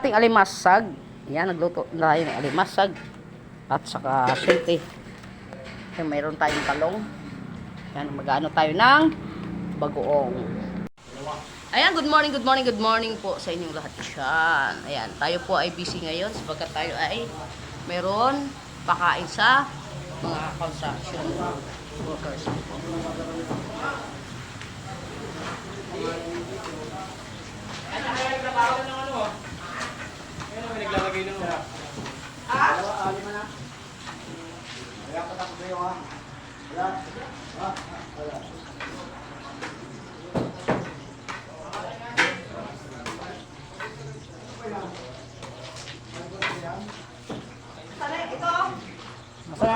ating alimasag. Yan, nagluto na tayo ng alimasag. At saka sylte. Yan, mayroon tayong talong. Yan, mag-ano tayo ng bagoong. Ayan, good morning, good morning, good morning po sa inyong lahat dyan. Ayan, tayo po ay busy ngayon sapagkat tayo ay meron pakain sa mga construction workers.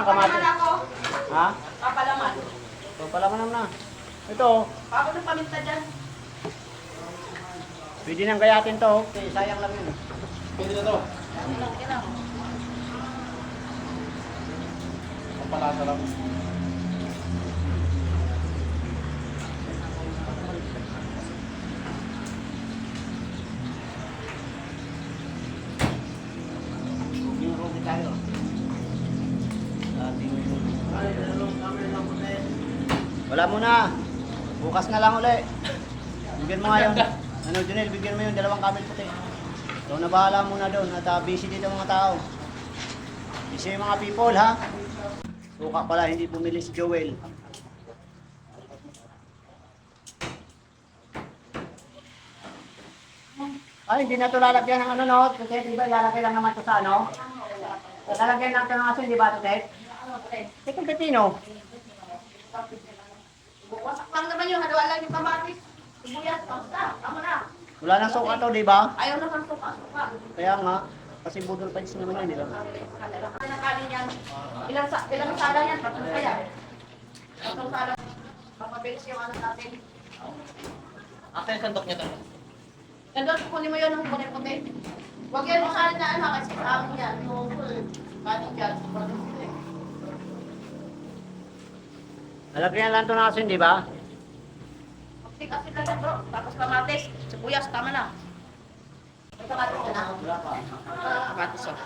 Masaya ang kamati. Ha? Pala mo na. Ito, Ako ng paminta dyan. pwede nang gayatin to. Okay, sayang lang yun. Pwede na to. Pampalasa lang. Rugi tayo. Wala muna. Bukas na lang uli. Bigyan mo nga yun. Ano, Junel, bigyan mo yung dalawang camel puti. Ikaw na bahala muna doon at ah, busy dito mga tao. Busy yung mga people ha. Suka pala, hindi bumili si Joel. Ay, hindi na ito lalagyan ng ano, no? Kasi di ba lalagay lang naman ito sa ano? Lalagyan lang ito ng aso, hindi ba ito, Teka, Pepino. Wasak lang naman yung haluan lang yung kamatis. Sibuyas, basta. Tama na. Wala nang suka to, di ba? Ayaw naman suka, suka. Kaya nga, kasi budol pa naman yun, di ba? Ano na kanin yan? Ilang, sa, ilang sala yan? Tatlong kaya? Tatlong sala. Papabilis yung ano natin. Ate, sandok niya to. Nandun, kunin mo yun ng puti-puti. Huwag yan yung kanin na ano, kasi ang yan. Yung kanin dyan. Lalagyan lang to ng aso, di ba? Kasi kasi lang yan bro. Tapos kamatis. Sibuyas, tama na. Ito kamatis na na. Pa. Kamatis oh.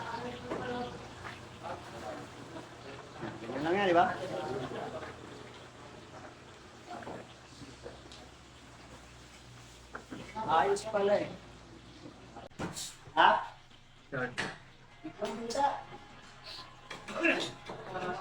Ganyan lang yan, di ba? Ayos pala eh. Ha? Parang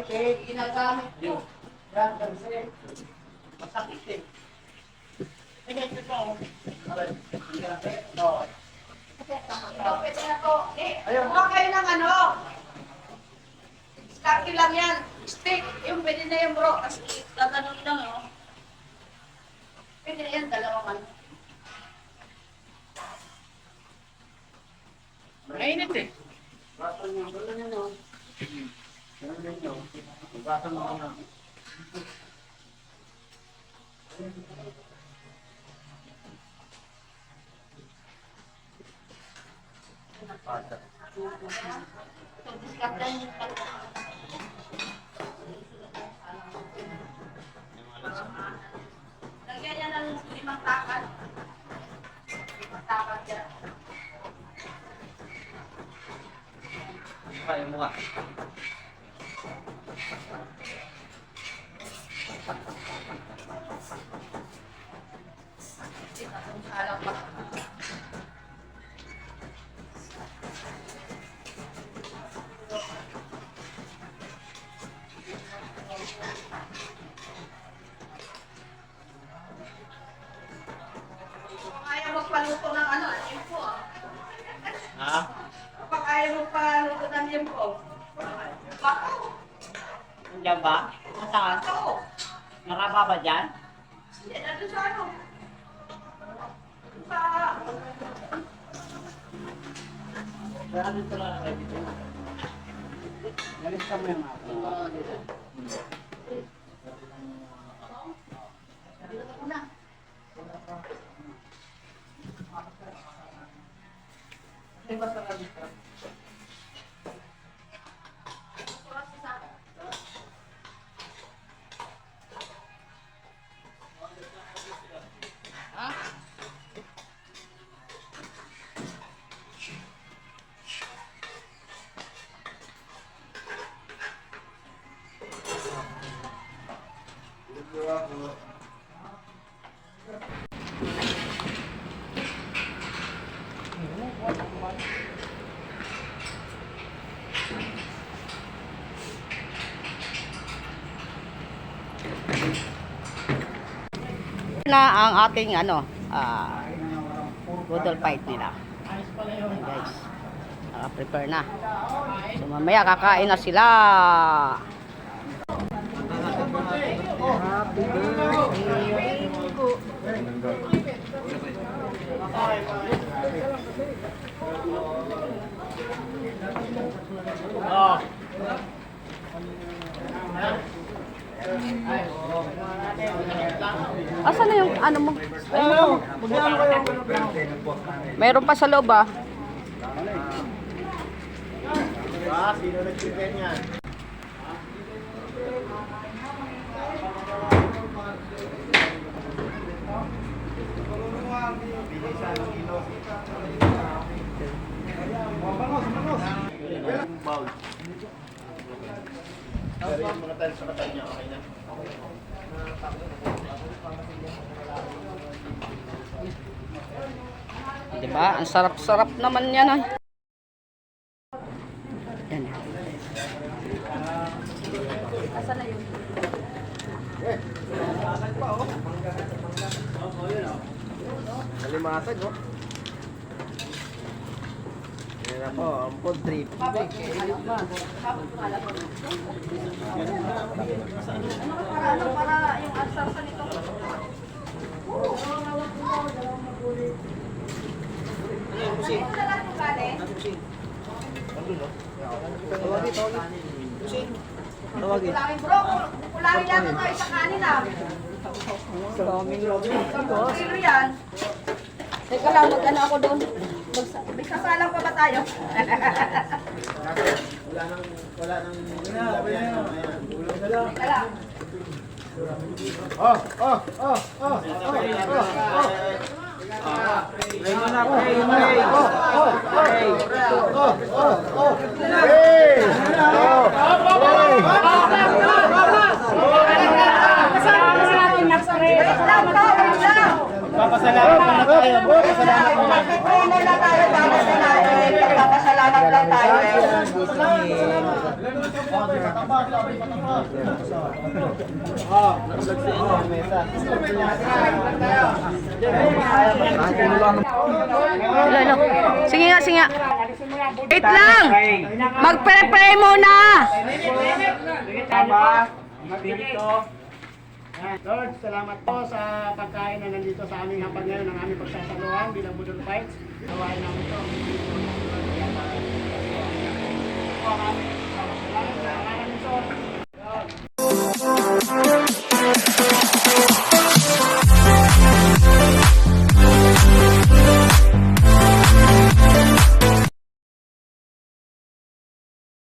init eh. Ginagamit ko. Yan, kasi masakit eh. Ay, ganito po. Aray, hindi na- Oo. Ito, pwede na to. Eh, Ayun. kuha kayo ng ano. Starte lang yan. Stick. Yung pwede na yan bro. Kasi gaganon lang oh. Pwede na yan, dalawang ano. Mainit eh. Baso niyo, wala niyo no. Yan din no. Baso mo na. Yan. Lagyan yan ng limang takal. Limang takal dyan. Kaya mo nga. Thank you. Galis ka mo yung ako. na ang ating ano, ah, budol fight nila. Ayan, guys. Naka-prepare na. So mamaya kakain na sila. Asan na yung ano mo? Ano? Meron pa sa loob ah. Ah, sino niyan? Bowl. Pero yung mga tiles sa katay niya, okay na. Diba? Ang sarap-sarap naman yan ay. Yan. Kalimatag, oh. Yan ako, ang food trip. Ano para yung asarsa nito? Tawagin. Bro, kulangin natin tayo sa kanin ah. Kilo yan. Teka lang, mag-ano ako doon. May kasalang pa ba tayo? Wala nang, wala nang, ayan, ayan. Teka lang. Oh, oh, oh, oh, oh, oh, oh. Pray mo na, pray, pray. Oh. Papasalamat tayo, bro. Pasalamat muna. Pray muna tayo tapos na eh. Pagpapasalamat lang tayo eh. Hello, hello. Sige nga, sige nga. Wait lang! Mag-pray-pray muna! Lord, salamat po sa pagkain na nandito sa aming hapag ngayon ng aming pagsasaluhan bilang Budol Fights. Gawain namin ito. Ito ang aming